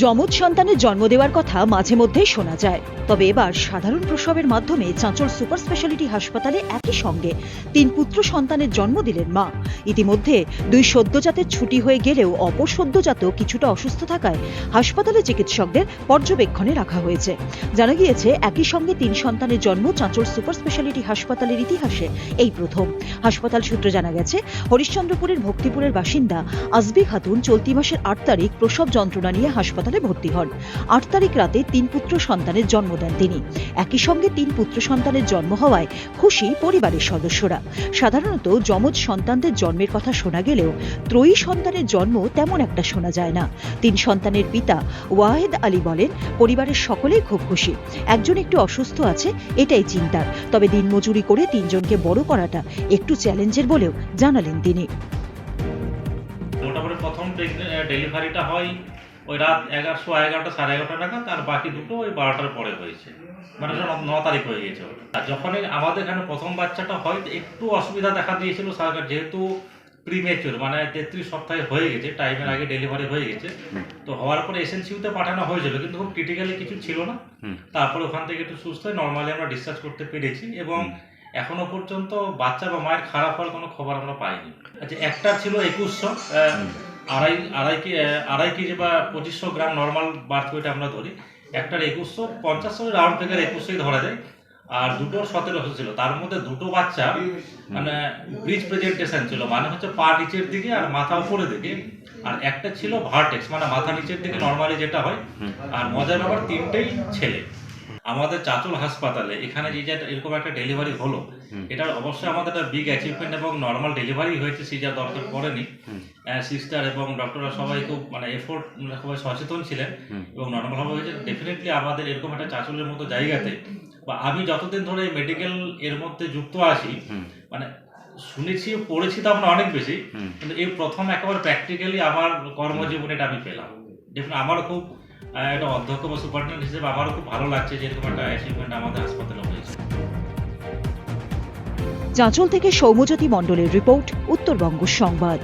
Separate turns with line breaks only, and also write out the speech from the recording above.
যমজ সন্তানের জন্ম দেওয়ার কথা মাঝে মধ্যেই শোনা যায়। তবে এবার সাধারণ প্রসবের মাধ্যমে চাঁচল সুপার স্পেশালিটি হাসপাতালে একই সঙ্গে তিন পুত্র সন্তানের জন্ম দিলেন মা। ইতিমধ্যে দুই সদ্যজাতের ছুটি হয়ে গেলেও অপর সদ্যজাত কিছুটা অসুস্থ থাকায় হাসপাতালে চিকিৎসকদের পর্যবেক্ষণে রাখা হয়েছে। জানা গিয়েছে, একই সঙ্গে তিন সন্তানের জন্ম চাঁচল সুপার স্পেশালিটি হাসপাতালের ইতিহাসে এই প্রথম। হাসপাতাল সূত্রে জানা গেছে, হরিশ্চন্দ্রপুরের ভক্তিপুরের বাসিন্দা আজবি খাতুন চলতি মাসের আট তারিখ প্রসব যন্ত্রণা নিয়ে হাসপাতালে ভর্তি হন। আট তারিখ রাতে তিন পুত্র সন্তানের জন্ম দেন তিনি। একই সঙ্গে তিন পুত্র সন্তানের জন্ম হওয়ায় খুশি পরিবারের সদস্যরা। সাধারণত যমজ সন্তানদের জন্মের কথা শোনা গেলেও ত্রয়ী সন্তানের জন্ম তেমন একটা শোনা যায় না। তিন সন্তানের পিতা ওয়াহেদ আলী বলেন, পরিবারের সকলেই খুব খুশি। একজন একটু অসুস্থ আছে, এটাই চিন্তার। তবে দিনমজুরি করে তিনজনকে বড় করাটা একটু চ্যালেঞ্জের বলেও জানালেন তিনি।
মোটামুটি প্রথম ডেলিভারিটা হয় ওই রাত এগারোশো এগারোটা সাড়ে এগারোটা নাগাদ আর বাকি দুটো ওই বারোটার পরে হয়েছে। মানে ন- তারিখ হয়ে গেছে ওটা। আর যখনই আমাদের এখানে প্রথম বাচ্চাটা হয় একটু অসুবিধা দেখা দিয়েছিল সরকার যেহেতু প্রিমেচুর মানে তেত্রিশ সপ্তাহে হয়ে গেছে টাইমের আগে ডেলিভারি হয়ে গেছে। তো হওয়ার পরে এসএনসিউতে পাঠানো হয়েছিল কিন্তু খুব ক্রিটিক্যালি কিছু ছিল না। তারপরে ওখান থেকে একটু সুস্থ হয়ে নর্মালি আমরা ডিসচার্জ করতে পেরেছি এবং এখনও পর্যন্ত বাচ্চা বা মায়ের খারাপ হওয়ার কোনো খবর আমরা পাইনি। আচ্ছা একটা ছিল একুশশো আড়াই আড়াই কে, আড়াই কেজি বা পঁচিশশো গ্রাম নর্মাল বার্থ ওয়েট আমরা ধরি। একটার একুশশো পঞ্চাশ রাউন্ড থেকে একুশশোই ধরা যায়। আর দুটো সতেরোশো ছিল। তার মধ্যে দুটো বাচ্চা মানে ব্রিজ প্রেজেন্টেশন ছিল। মানে হচ্ছে পা নিচের দিকে আর মাথা উপরের দিকে। আর একটা ছিল ভার্টেক্স মানে মাথা নিচের দিকে নর্মালি যেটা হয়। আর মজার ব্যাপার, তিনটেই ছেলে। আমাদের চাচল হাসপাতালে এখানে যে যে এরকম একটা ডেলিভারি হলো এটা অবশ্যই আমাদের একটা বিগ অ্যাচিভমেন্ট এবং নর্মাল ডেলিভারি হয়েছে সিজার দরকার পড়েনি। সিস্টার এবং ডক্টররা সবাই খুব মানে এফোর্ট সবাই সচেতন ছিলেন এবং নর্মালভাবে হয়েছে। ডেফিনেটলি আমাদের এরকম একটা চাচলের মতো জায়গাতে বা আমি যতদিন ধরে মেডিকেল এর মধ্যে যুক্ত আছি মানে শুনেছি পড়েছি তো আমরা অনেক বেশি কিন্তু এই প্রথম একেবারে প্র্যাকটিক্যালি আমার কর্মজীবনে এটা আমি পেলাম। দেখুন আমারও খুব একটা অধ্যক্ষ বা সুপারিনটেন্ডেন্ট হিসেবে আমারও খুব ভালো লাগছে যে এরকম একটা অ্যাচিভমেন্ট আমাদের হাসপাতালে হয়েছে।
চাঁচল থেকে সৌম্যজ্যোতি মণ্ডলের রিপোর্ট, উত্তরবঙ্গ সংবাদ।